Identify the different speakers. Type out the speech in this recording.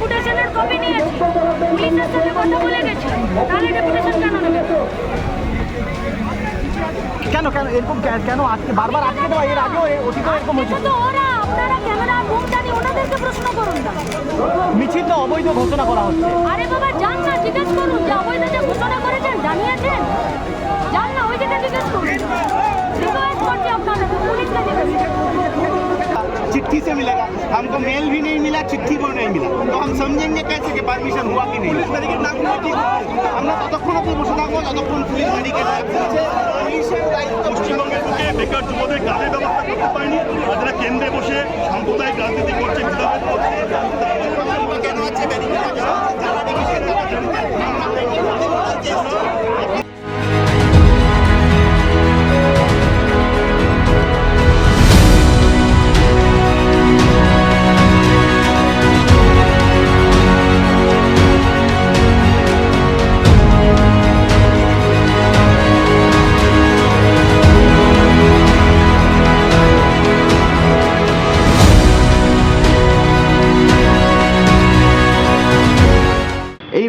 Speaker 1: ডেপুটেশনের copy নিয়েছি। পুলিশের সাথে কথা বলে গেছি। তাহলে ডেপুটেশন কেন নেবে? কেন কেন এরকম কেন আজকে বারবার আজকে তো এর আগেও অতীত এরকম হয়েছে।
Speaker 2: তো ওরা আপনারা ক্যামেরা ঘুমটা নিয়ে ওনাদেরকে প্রশ্ন করুন
Speaker 1: মিছিল তো অবৈধ ঘোষণা করা হচ্ছে।
Speaker 2: আরে
Speaker 3: चिट्ठी से मिलेगा हमको मेल भी नहीं मिला चिट्ठी भी नहीं मिला तो हम समझेंगे कैसे कि परमिशन हुआ कि नहीं ব্যারিকেড না খুলে ঠিক আমরা ততক্ষণ অব্দি বসে থাকবো যতক্ষণ পুলিশ ব্যারিকেড পুলিশের দায়িত্ব
Speaker 4: পশ্চিমবঙ্গের বুকে বেকার যুবদের কাজের